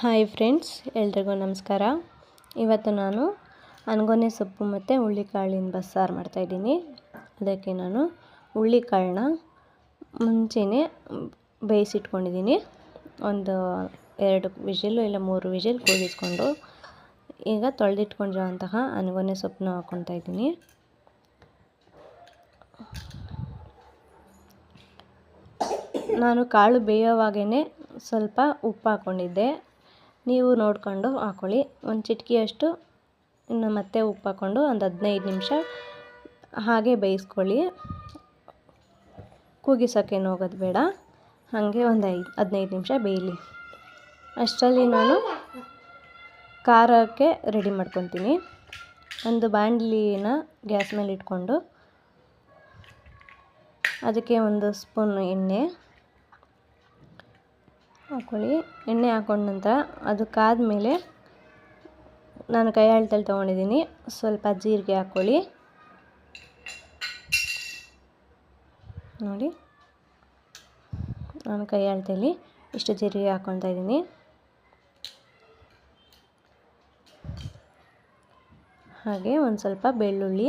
Hi friends, ಎಲ್ರಿಗೂ ನಮಸ್ಕಾರ. ಇವತ್ತು ನಾನು ಅನ್ಗೊನೆ ಸೊಪ್ಪು ಮತ್ತು ಹುಳ್ಳಿಕಾಳಿನ ಬಸ್ಸಾರು ಮಾಡ್ತಾಯಿದ್ದೀನಿ ಅದಕ್ಕೆ ನಾನು ಹುಳ್ಳಿಕಾಳನ್ನ ಮುಂಚೆನೇ ಬೇಯಿಸಿಟ್ಕೊಂಡಿದ್ದೀನಿ. ಒಂದು ಎರಡು ವಿಜಿಲು ಇಲ್ಲ ಮೂರು ವಿಜಿಲ್ ಕೂಗಿಸ್ಕೊಂಡು ಈಗ ತೊಳೆದಿಟ್ಕೊಂಡಿರೋಂತಹ ಅನ್ಗೊನೆ ಸೊಪ್ಪನ್ನ ಹಾಕ್ಕೊತಾ ಇದ್ದೀನಿ. ನಾನು ಕಾಳು ಬೇಯೋವಾಗೇ ಸ್ವಲ್ಪ ಉಪ್ಪು ಹಾಕ್ಕೊಂಡಿದ್ದೆ. ನೀವು ನೋಡಿಕೊಂಡು ಹಾಕ್ಕೊಳ್ಳಿ ಒಂದು ಚಿಟಿಕೆಯಷ್ಟು, ಇನ್ನು ಮತ್ತೆ ಉಪ್ಪು ಹಾಕ್ಕೊಂಡು ಒಂದು ಹದಿನೈದು ನಿಮಿಷ ಹಾಗೆ ಬೇಯಿಸ್ಕೊಳ್ಳಿ. ಕೂಗಿಸೋಕ್ಕೇನು ಹೋಗೋದು ಬೇಡ. ಹಾಗೆ ಒಂದು ಐದು, ಹದಿನೈದು ನಿಮಿಷ ಬೇಯಲಿ. ಅಷ್ಟರಲ್ಲಿ ನಾನು ಖಾರಕ್ಕೆ ರೆಡಿ ಮಾಡ್ಕೊತೀನಿ. ಒಂದು ಬಾಣಲಿನ ಗ್ಯಾಸ್ ಮೇಲೆ ಇಟ್ಕೊಂಡು, ಅದಕ್ಕೆ ಒಂದು ಸ್ಪೂನ್ ಎಣ್ಣೆ ಹಾಕ್ಕೊಳ್ಳಿ ಎಣ್ಣೆ ಹಾಕೊಂಡ ನಂತರ ಅದು ಕಾದ್ಮೇಲೆ ನಾನು ಕೈ ಅಳ್ತಲ್ಲಿ ತೊಗೊಂಡಿದ್ದೀನಿ. ಸ್ವಲ್ಪ ಜೀರಿಗೆ ಹಾಕ್ಕೊಳ್ಳಿ ನೋಡಿ. ನಾನು ಕೈ ಅಳತೆಲಿ ಇಷ್ಟು ಜೀರಿಗೆ ಹಾಕ್ಕೊತಾ ಇದ್ದೀನಿ. ಹಾಗೆ ಒಂದು ಸ್ವಲ್ಪ ಬೆಳ್ಳುಳ್ಳಿ.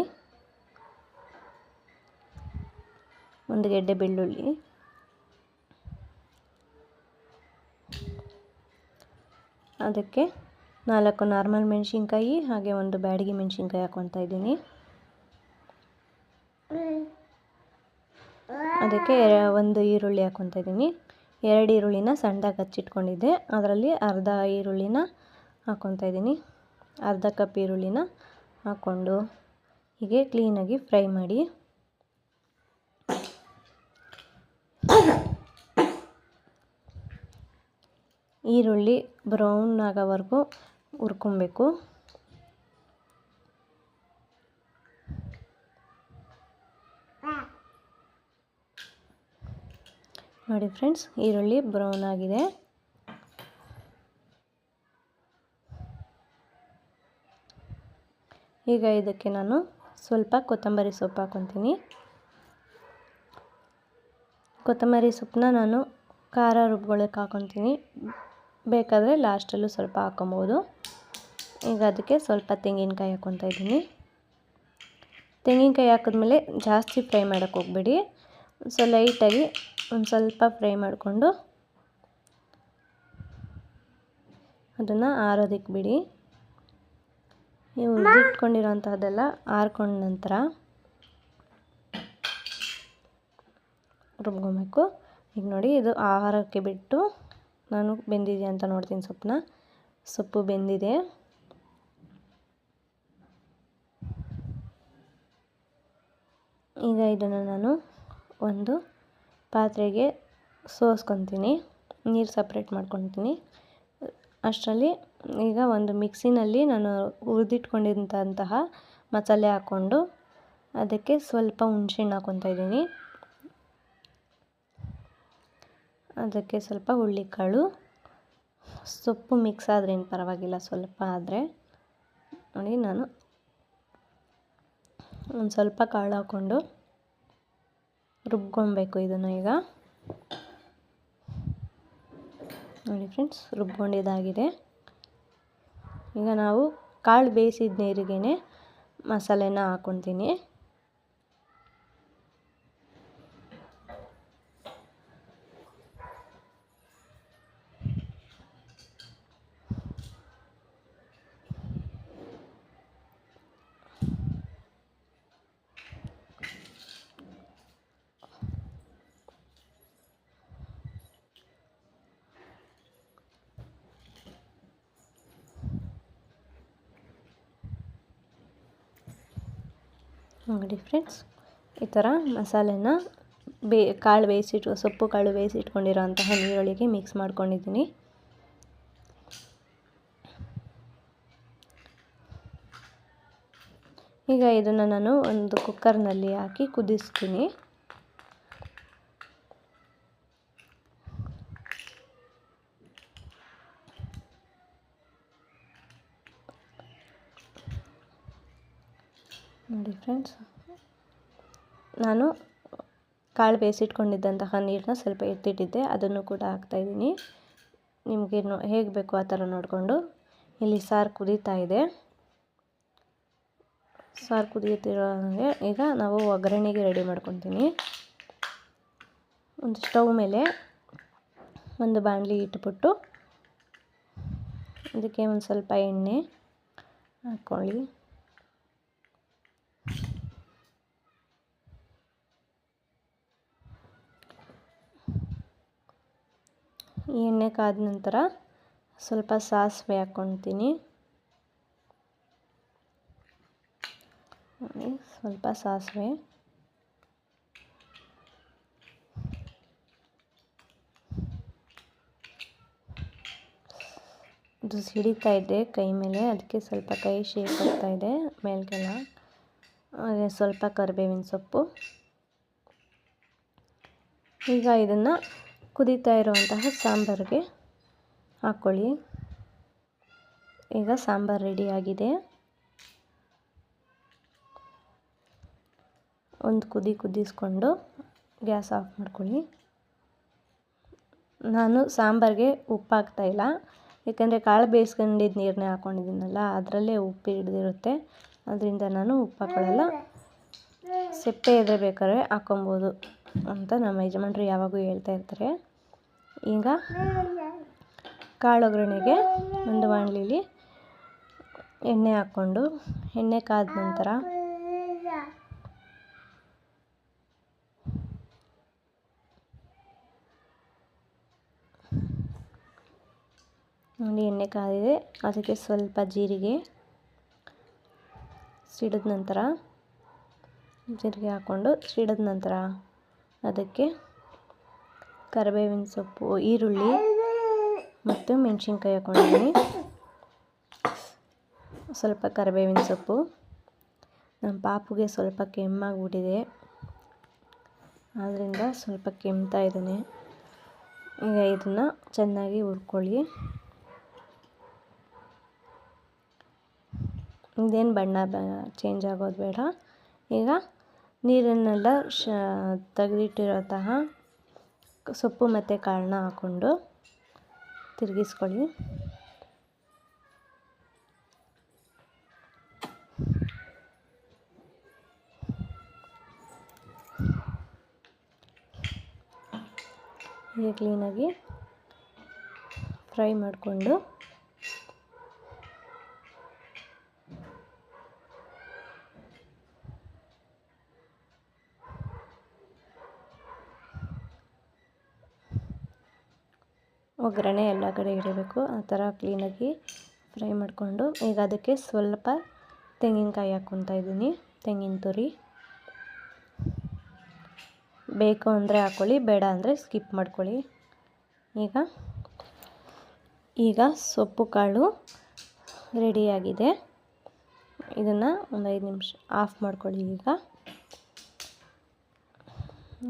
ಒಂದು ಗೆಡ್ಡೆ ಬೆಳ್ಳುಳ್ಳಿ. ಅದಕ್ಕೆ ನಾಲ್ಕು ನಾರ್ಮಲ್ ಮೆಣಸಿನ್ಕಾಯಿ ಹಾಗೆ ಒಂದು ಬ್ಯಾಡಗಿ ಮೆಣಸಿನ್ಕಾಯಿ ಹಾಕ್ಕೊತಾ ಇದ್ದೀನಿ. ಅದಕ್ಕೆ ಒಂದು ಈರುಳ್ಳಿ ಹಾಕ್ಕೊತಾ ಇದ್ದೀನಿ. ಎರಡು ಈರುಳ್ಳಿನ ಸಣ್ಣದಾಗಿ ಹಚ್ಚಿಟ್ಕೊಂಡಿದ್ದೆ. ಅದರಲ್ಲಿ ಅರ್ಧ ಈರುಳ್ಳಿನ ಹಾಕ್ಕೊತಾ ಇದ್ದೀನಿ. ಅರ್ಧ ಕಪ್ ಈರುಳ್ಳಿನ ಹಾಕ್ಕೊಂಡು ಹೀಗೆ ಕ್ಲೀನಾಗಿ ಫ್ರೈ ಮಾಡಿ ಈರುಳ್ಳಿ ಬ್ರೌನ್ ಆಗೋವರೆಗೂ ಹುರ್ಕೊಬೇಕು. ನೋಡಿ ಫ್ರೆಂಡ್ಸ್, ಈರುಳ್ಳಿ ಬ್ರೌನ್ ಆಗಿದೆ. ಈಗ ಇದಕ್ಕೆ ನಾನು ಸ್ವಲ್ಪ ಕೊತ್ತಂಬರಿ ಸೊಪ್ಪು ಹಾಕೊತೀನಿ. ಕೊತ್ತಂಬರಿ ಸೊಪ್ಪನ್ನ ನಾನು ಖಾರ ರುಬ್ಕೊಳ್ಳೋಕೆ ಹಾಕ್ಕೊತೀನಿ ಬೇಕಾದರೆ ಲಾಸ್ಟಲ್ಲೂ ಸ್ವಲ್ಪ ಹಾಕ್ಕೊಬೋದು ಈಗ ಅದಕ್ಕೆ ಸ್ವಲ್ಪ ತೆಂಗಿನಕಾಯಿ ಹಾಕ್ಕೊತಾ ಇದ್ದೀನಿ. ತೆಂಗಿನಕಾಯಿ ಹಾಕಿದ್ಮೇಲೆ ಜಾಸ್ತಿ ಫ್ರೈ ಮಾಡೋಕ್ಕೆ ಹೋಗ್ಬೇಡಿ. ಸೊ ಲೈಟಾಗಿ ಒಂದು ಸ್ವಲ್ಪ ಫ್ರೈ ಮಾಡಿಕೊಂಡು ಅದನ್ನು ಆರೋದಕ್ಕೆ ಬಿಡಿ. ನೀವು ಉದ್ದಿಟ್ಕೊಂಡಿರೋಂಥದ್ದೆಲ್ಲ ಆರ್ಕೊಂಡ ನಂತರ ರುಬ್ಕೊಬೇಕು. ಈಗ ನೋಡಿ ಇದು ಆಹಾರಕ್ಕೆ ಬಿಟ್ಟು ನಾನು ಬೆಂದಿದೆ ಅಂತ ನೋಡ್ತೀನಿ ಸೊಪ್ಪನ್ನ. ಸೊಪ್ಪು ಬೆಂದಿದೆ. ಈಗ ಇದನ್ನು ನಾನು ಒಂದು ಪಾತ್ರೆಗೆ ಸೋಸ್ಕೊತೀನಿ. ನೀರು ಸಪ್ರೇಟ್ ಮಾಡ್ಕೊತೀನಿ. ಅಷ್ಟರಲ್ಲಿ ಈಗ ಒಂದು ಮಿಕ್ಸಿನಲ್ಲಿ ನಾನು ಹುರಿದಿಟ್ಕೊಂಡಿದ್ದಂತಹ ಮಸಾಲೆ ಹಾಕ್ಕೊಂಡು ಅದಕ್ಕೆ ಸ್ವಲ್ಪ ಹುಣ್ಸೆಹಣ್ಣು ಹಾಕ್ಕೊತಾ ಇದ್ದೀನಿ. ಅದಕ್ಕೆ ಸ್ವಲ್ಪ ಹುಳ್ಳಿಕಾಳು ಸೊಪ್ಪು ಮಿಕ್ಸ್ ಆದರೆ ಏನು ಪರವಾಗಿಲ್ಲ, ಸ್ವಲ್ಪ ಆದರೆ. ನೋಡಿ ನಾನು ಒಂದು ಸ್ವಲ್ಪ ಕಾಳು ಹಾಕ್ಕೊಂಡು ರುಬ್ಕೊಬೇಕು ಇದನ್ನು ಈಗ. ನೋಡಿ ಫ್ರೆಂಡ್ಸ್ ರುಬ್ಕೊಂಡಿದ್ದಾಗಿದೆ ಈಗ ನಾವು ಕಾಳು ಬೇಯಿಸಿದ ನೀರಿಗೆ ಮಸಾಲೆನ ಹಾಕ್ಕೊತೀನಿ ನೋಡಿ ಫ್ರೆಂಡ್ಸ್, ಈ ಥರ ಮಸಾಲೆನ ಬೇ, ಕಾಳು ಬೇಯಿಸಿಟ್ಟು, ಸೊಪ್ಪು ಕಾಳು ಬೇಯಿಸಿಟ್ಕೊಂಡಿರೋ ಅಂತಹ ನೀರೊಳಗೆ ಮಿಕ್ಸ್ ಮಾಡ್ಕೊಂಡಿದ್ದೀನಿ. ಈಗ ಇದನ್ನು ನಾನು ಒಂದು ಕುಕ್ಕರ್ನಲ್ಲಿ ಹಾಕಿ ಕುದಿಸ್ತೀನಿ. ನೋಡಿ ಫ್ರೆಂಡ್ಸ್, ನಾನು ಕಾಳು ಬೇಯಿಸಿಟ್ಕೊಂಡಿದ್ದಂತಹ ನೀರನ್ನ ಸ್ವಲ್ಪ ಎತ್ತಿಟ್ಟಿದ್ದೆ, ಅದನ್ನು ಕೂಡ ಹಾಕ್ತಾಯಿದ್ದೀನಿ ನಿಮಗೆ ನೋ, ಹೇಗೆ ಬೇಕು ಆ ಥರ ನೋಡಿಕೊಂಡು ಇಲ್ಲಿ ಸಾರು ಕುದೀತಾ ಇದೆ. ಸಾರು ಕುದಿಯುತ್ತಿರೋ ಹಾಗೆ ಈಗ ನಾವು ಒಗ್ಗರಣೆಗೆ ರೆಡಿ ಮಾಡ್ಕೊತೀನಿ. ಒಂದು ಸ್ಟವ್ ಮೇಲೆ ಒಂದು ಬಾಣಲಿ ಇಟ್ಬಿಟ್ಟು ಅದಕ್ಕೆ ಒಂದು ಸ್ವಲ್ಪ ಎಣ್ಣೆ ಹಾಕ್ಕೊಳ್ಳಿ ಈ ಎಣ್ಣೆ ಕಾದ ನಂತರ ಸ್ವಲ್ಪ ಸಾಸಿವೆ ಹಾಕ್ಕೊತೀನಿ ಸ್ವಲ್ಪ ಸಾಸಿವೆ. ಅದು ಸಿಡಿತಾ ಇದೆ ಕೈ ಮೇಲೆ, ಅದಕ್ಕೆ ಸ್ವಲ್ಪ ಕೈ ಶೇಕ್ ಆಗ್ತಾ ಇದೆ ಮೇಲ್ಗೆಲ್ಲ ಸ್ವಲ್ಪ ಕರಿಬೇವಿನ ಸೊಪ್ಪು. ಈಗ ಇದನ್ನು ಕುದೀತಾ ಇರುವಂತಹ ಸಾಂಬಾರಿಗೆ ಹಾಕ್ಕೊಳ್ಳಿ. ಈಗ ಸಾಂಬಾರು ರೆಡಿಯಾಗಿದೆ ಒಂದು ಕುದಿ ಕುದಿಸ್ಕೊಂಡು ಗ್ಯಾಸ್ ಆಫ್ ಮಾಡ್ಕೊಳ್ಳಿ. ನಾನು ಸಾಂಬಾರಿಗೆ ಉಪ್ಪು ಹಾಕ್ತಾಯಿಲ್ಲ ಯಾಕಂದರೆ ಕಾಳು ಬೇಯಿಸ್ಕೊಂಡಿದ್ದು ನೀರನ್ನೇ ಹಾಕ್ಕೊಂಡಿದ್ದೀನಲ್ಲ ಅದರಲ್ಲೇ ಉಪ್ಪು ಹಿಡ್ದಿರುತ್ತೆ. ಅದರಿಂದ ನಾನು ಉಪ್ಪು ಹಾಕೊಳ್ಳಲ್ಲ ಸಿಪ್ಪೆ ಇದ್ರೆ ಬೇಕಾದ್ರೆ ಹಾಕೊಬೋದು ಅಂತ ನಮ್ಮ ಯಜಮಾನ್ರು ಯಾವಾಗೂ ಹೇಳ್ತಾ ಇರ್ತಾರೆ. ಈಗ ಕಾಳು ಒಗ್ಗರಣೆಗೆ ಒಂದು ಬಾಣಲಿಲಿ ಎಣ್ಣೆ ಹಾಕ್ಕೊಂಡು, ಎಣ್ಣೆ ಕಾದ ನಂತರ ನೋಡಿ ಎಣ್ಣೆ ಕಾದಿದೆ. ಅದಕ್ಕೆ ಸ್ವಲ್ಪ ಜೀರಿಗೆ ಸಿಡಿದ ನಂತರ, ಜೀರಿಗೆ ಹಾಕ್ಕೊಂಡು ಸಿಡಿದ ನಂತರ ಅದಕ್ಕೆ ಕರಿಬೇವಿನ ಸೊಪ್ಪು, ಈರುಳ್ಳಿ ಮತ್ತು ಮೆಣಸಿನ್ಕಾಯಿ ಹಾಕೊಂಡಿದ್ದೀನಿ. ಸ್ವಲ್ಪ ಕರಿಬೇವಿನ ಸೊಪ್ಪು. ನಮ್ಮ ಪಾಪುಗೆ ಸ್ವಲ್ಪ ಕೆಮ್ಮಾಗ್ಬಿಟ್ಟಿದೆ. ಆದ್ದರಿಂದ ಸ್ವಲ್ಪ ಕೆಮ್ತಾ ಇದ್ದಾನೆ. ಈಗ ಇದನ್ನು ಚೆನ್ನಾಗಿ ಹುರ್ಕೊಳ್ಳಿ. ಇದೇನು ಬಣ್ಣ ಚೇಂಜ್ ಆಗೋದು ಬೇಡ. ಈಗ ನೀರನ್ನೆಲ್ಲ ಶ ತೆಗೆದಿಟ್ಟಿರೋಂತಹ ಸೊಪ್ಪು ಮತ್ತು ಕಾಳನ್ನ ಹಾಕ್ಕೊಂಡು ತಿರುಗಿಸ್ಕೊಳ್ಳಿ. ಹೀಗೆ ಕ್ಲೀನಾಗಿ ಫ್ರೈ ಮಾಡಿಕೊಂಡು ಒಗ್ಗರಣೆ ಎಲ್ಲ ಕಡೆ ಇಡಬೇಕು. ಆ ಥರ ಕ್ಲೀನಾಗಿ ಫ್ರೈ ಮಾಡಿಕೊಂಡು ಈಗ ಅದಕ್ಕೆ ಸ್ವಲ್ಪ ತೆಂಗಿನಕಾಯಿ ಹಾಕ್ಕೊತಾ ಇದ್ದೀನಿ. ತೆಂಗಿನ ತುರಿ. ಬೇಕು ಅಂದರೆ ಹಾಕ್ಕೊಳ್ಳಿ ಬೇಡ ಅಂದರೆ ಸ್ಕಿಪ್ ಮಾಡ್ಕೊಳ್ಳಿ. ಈಗ ಈಗ ಸೊಪ್ಪು ಕಾಳು ರೆಡಿಯಾಗಿದೆ ಇದನ್ನು ಒಂದು ಐದು ನಿಮಿಷ ಆಫ್ ಮಾಡ್ಕೊಳ್ಳಿ ಈಗ.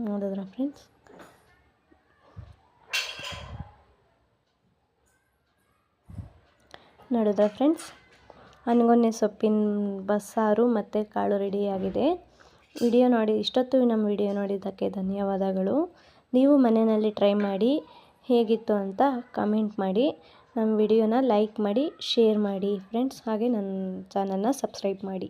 ನೋಡಿದ್ರ ಫ್ರೆಂಡ್ಸ್ ನೋಡಿದ್ರ ಫ್ರೆಂಡ್ಸ್ ಅನ್ಗೊನ್ನೆ ಸೊಪ್ಪಿನ ಬಸ್ಸಾರು ಮತ್ತು ಕಾಳು ರೆಡಿಯಾಗಿದೆ. ವಿಡಿಯೋ ನೋಡಿ, ಇಷ್ಟೊತ್ತು ನಮ್ಮ ವಿಡಿಯೋ ನೋಡಿದ್ದಕ್ಕೆ ಧನ್ಯವಾದಗಳು. ನೀವು ಮನೆಯಲ್ಲಿ ಟ್ರೈ ಮಾಡಿ, ಹೇಗಿತ್ತು ಅಂತ ಕಮೆಂಟ್ ಮಾಡಿ, ನಮ್ಮ ವಿಡಿಯೋನ ಲೈಕ್ ಮಾಡಿ, ಶೇರ್ ಮಾಡಿ. ಫ್ರೆಂಡ್ಸ್, ಹಾಗೆ ನನ್ನ ಚಾನಲ್ನ ಸಬ್ಸ್ಕ್ರೈಬ್ ಮಾಡಿ.